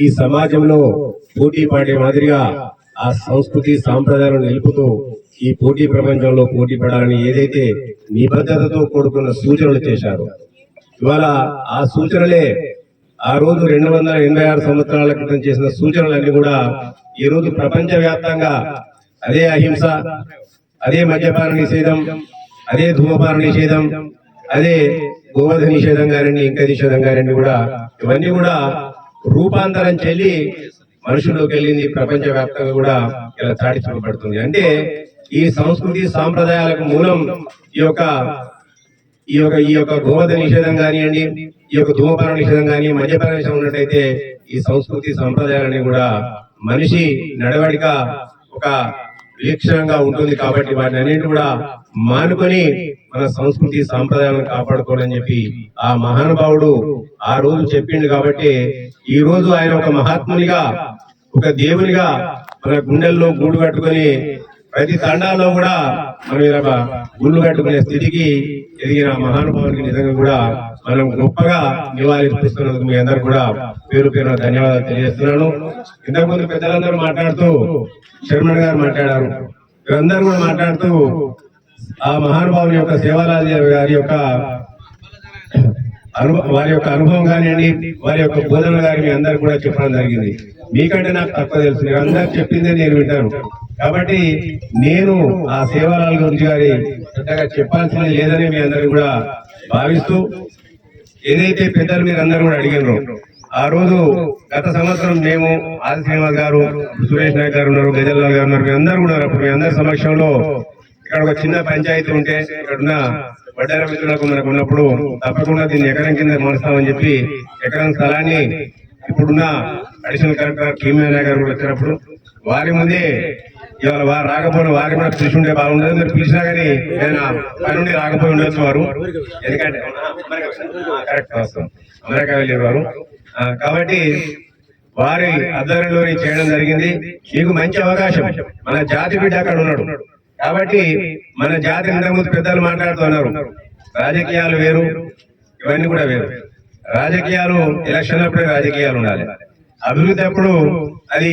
ఈ సమాజంలో పోటీ పడే మాదిరిగా ఆ సంస్కృతి సాంప్రదాయాలను నిలుపుతూ ఈ పోటీ ప్రపంచంలో పోటీ పడాలని ఏదైతే నిబద్ధతతో కూడుకున్న సూచనలు చేశారు. ఇవాళ ఆ సూచనలే ఆ రోజు రెండు వందల ఎనభై ఆరు సంవత్సరాల క్రితం చేసిన సూచనలన్నీ కూడా ఈ రోజు ప్రపంచ వ్యాప్తంగా అదే అహింస అదే మద్యపాన నిషేధం అదే ధూమపాన నిషేధం అదే గోవధ నిషేధం కానివ్వండి ఇంకా నిషేధం కానివ్వండి కూడా ఇవన్నీ కూడా రూపాంతరం చెల్లి మనుషుల్లోకి వెళ్ళింది. ప్రపంచ వ్యాప్తంగా కూడా ఇలా చాటి చూపబడుతుంది అంటే ఈ సంస్కృతి సాంప్రదాయాలకు మూలం ఈ యొక్క ఈ యొక్క ఈ యొక్క గోవధ నిషేధం కానివ్వండి ఈ యొక్క ధూమపాన నిషేధం కానీ మద్యపాన నిషేధం ఉన్నట్టయితే ఈ సంస్కృతి సాంప్రదాయాలని కూడా మనిషి నడవడిక ఒక వీక్షణంగా ఉంటుంది కాబట్టి వాటిని అన్నింటి కూడా మానుకొని మన సంస్కృతి సాంప్రదాయాలను కాపాడుకోవాలని చెప్పి ఆ మహానుభావుడు ఆ రోజు చెప్పిండు కాబట్టి ఈ రోజు ఆయన ఒక మహాత్మునిగా ఒక దేవునిగా మన గుండెల్లో గూడు కట్టుకొని ప్రతి తండాల్లో కూడా మనం ఇలా గుళ్ళు కట్టుకునే స్థితికి ఎదిగిన మహానుభావునికి నిజంగా కూడా మనం గొప్పగా నివాళిస్తున్నందుకు మీ అందరు కూడా పేరు పేరు ధన్యవాదాలు తెలియజేస్తున్నాను. ఇంతకుముందు పెద్దలందరూ మాట్లాడుతూ శర్మణ్ గారు మాట్లాడారు. వీరందరూ కూడా మాట్లాడుతూ ఆ మహానుభావుని యొక్క సేవాలాది గారి యొక్క అనుభవం వారి యొక్క అనుభవం కానివ్వండి వారి యొక్క బోధన గారి మీ అందరు కూడా చెప్పడం జరిగింది. మీకంటే నాకు తక్కువ తెలుసు. మీరు అందరు చెప్పిందే నేను వింటాను. కాబట్టి నేను ఆ సేవాలాల గురించి గారి పెద్దగా చెప్పాల్సింది లేదని మీ అందరూ కూడా భావిస్తూ ఏదైతే పెద్దలు మీరు అందరూ కూడా అడిగినారు ఆ రోజు గత సంవత్సరం మేము ఆది శ్రీనివాస్ గారు సురేష్ నాయక్ గారు ఉన్నారు గజల్లాల్ గారు ఉన్నారు మీ అందరూ కూడా ఉన్నారు అప్పుడు మీ అందరి సమక్షంలో ఇక్కడ ఒక చిన్న పంచాయతీ ఉంటే ఇక్కడ ఉన్న వడ్డార మిత్రులకు మనకు ఉన్నప్పుడు తప్పకుండా దీన్ని ఎకరం కింద మారుస్తామని చెప్పి ఎకరం స్థలాన్ని ఇప్పుడున్న అడిషనల్ కలెక్టర్ కీమేనా గారు కూడా వచ్చినప్పుడు వారి ముందే ఇవాళ వారు రాకపోయిన వారి కూడా పిలిచి ఉంటే బాగుండదు మీరు పిలిచినా కానీ నేను పని నుండి రాకపోయి ఉండొచ్చు వారు. ఎందుకంటే కరెక్ట్ వాస్తవం. అమెరికా వెళ్ళేవారు. కాబట్టి వారి ఆధ్వర్యంలో చేయడం జరిగింది. మీకు మంచి అవకాశం. మన జాతి బిడ్డ అక్కడ ఉన్నాడు. కాబట్టి మన జాతి ఇంతకుముందు పెద్దలు మాట్లాడుతున్నారు రాజకీయాలు వేరు ఇవన్నీ కూడా వేరు. రాజకీయాలు ఎలక్షన్ అప్పుడే రాజకీయాలు ఉండాలి. అభివృద్ధి అప్పుడు అది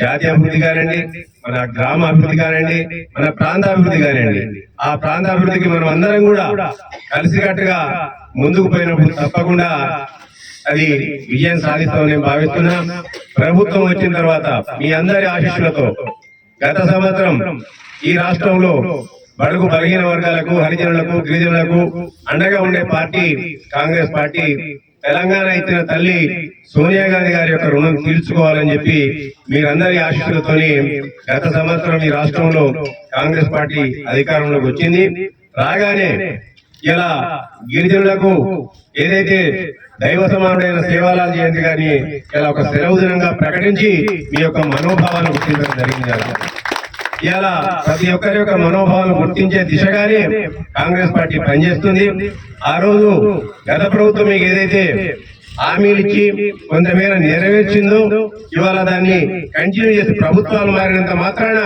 జాతీయ అభివృద్ధి కానివ్వండి మన గ్రామ అభివృద్ధి కానివ్వండి మన ప్రాంత అభివృద్ధి కానివ్వండి ఆ ప్రాంత అభివృద్ధికి మనం అందరం కూడా కలిసికట్టుగా ముందుకు పోయినప్పుడు తప్పకుండా అది విజయం సాధిస్తామని నేను భావిస్తున్నా. ప్రభుత్వం వచ్చిన తర్వాత మీ అందరి ఆశీస్సులతో గత సంవత్సరం ఈ రాష్ట్రంలో బడుగు బలహీన వర్గాలకు హరిజనులకు గిరిజనులకు అండగా ఉండే పార్టీ కాంగ్రెస్ పార్టీ తెలంగాణ ఇచ్చిన తల్లి సోనియా గాంధీ గారి యొక్క రుణం తీర్చుకోవాలని చెప్పి మీరందరి ఆశీస్సులతోనే గత సంవత్సరం ఈ రాష్ట్రంలో కాంగ్రెస్ పార్టీ అధికారంలోకి వచ్చింది. రాగానే ఇలా గిరిజనులకు ఏదైతే దైవ సమానుడైన సేవాలాల్ జయంతి గారిని ఇలా ఒక సెలవు దినంగా ప్రకటించి మీ యొక్క మనోభావాన్ని గుర్తించడం జరిగింది. ఇలా ప్రతి ఒక్కరి యొక్క మనోభావాలను గుర్తించే దిశగానే కాంగ్రెస్ పార్టీ పనిచేస్తుంది. ఆ రోజు గత ప్రభుత్వం మీకు ఏదైతే హామీలు ఇచ్చి కొంతమేర నెరవేర్చిందో ఇవాళ దాన్ని కంటిన్యూ చేసి ప్రభుత్వాలు మారినంత మాత్రాన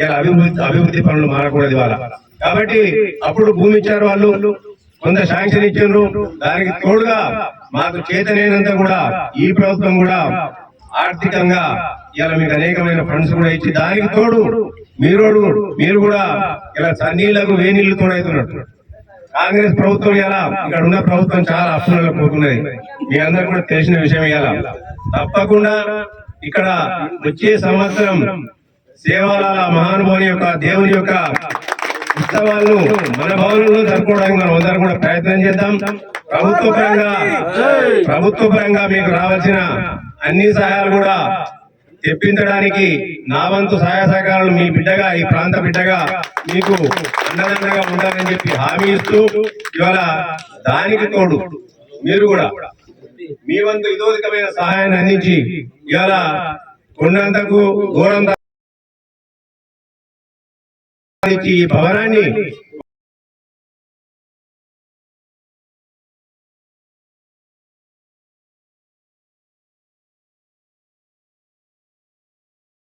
ఇలా అభివృద్ధి అభివృద్ధి పనులు మారకూడదు ఇవాళ. కాబట్టి అప్పుడు భూమి ఇచ్చారు వాళ్ళు కొంత శాంక్షన్ ఇచ్చిండ్రు. దానికి తోడుగా మాకు చేతనైనంత కూడా ఈ ప్రభుత్వం కూడా ఆర్థికంగా ఇలా మీకు అనేకమైన ఫండ్స్ కూడా ఇచ్చి దానికి తోడు మీరు మీరు కూడా ఇలా సన్నీళ్ళకు వేనీళ్ళు తోడవుతున్నట్టు కాంగ్రెస్ ప్రభుత్వం ఇలా ఇక్కడ ఉన్న ప్రభుత్వం చాలా అప్పులలో పోతున్నది. మీ అందరు కూడా తెలిసిన విషయం ఇలా తప్పకుండా ఇక్కడ వచ్చే సంవత్సరం సేవాల మహానుభావుని యొక్క దేవుని యొక్క ఉత్సవాలను మన భవనంలో జరుపుకోవడానికి మనం అందరం కూడా ప్రయత్నం చేద్దాం. ప్రభుత్వ పరంగా ప్రభుత్వ పరంగా మీకు రావాల్సిన అన్ని సహాయాలు కూడా తెప్పించడానికి నా వంతు సహాయ సహకారాలు మీ బిడ్డగా ఈ ప్రాంత బిడ్డగా మీకు అన్నదండగా ఉండాలని చెప్పి హామీ ఇస్తూ ఇవాళ దానికి తోడు మీరు కూడా మీ వంతు ఇదోదికమైన సహాయాన్ని అందించి ఇవాళ కొండంతకు ఘోరంత ఈ భవనాన్ని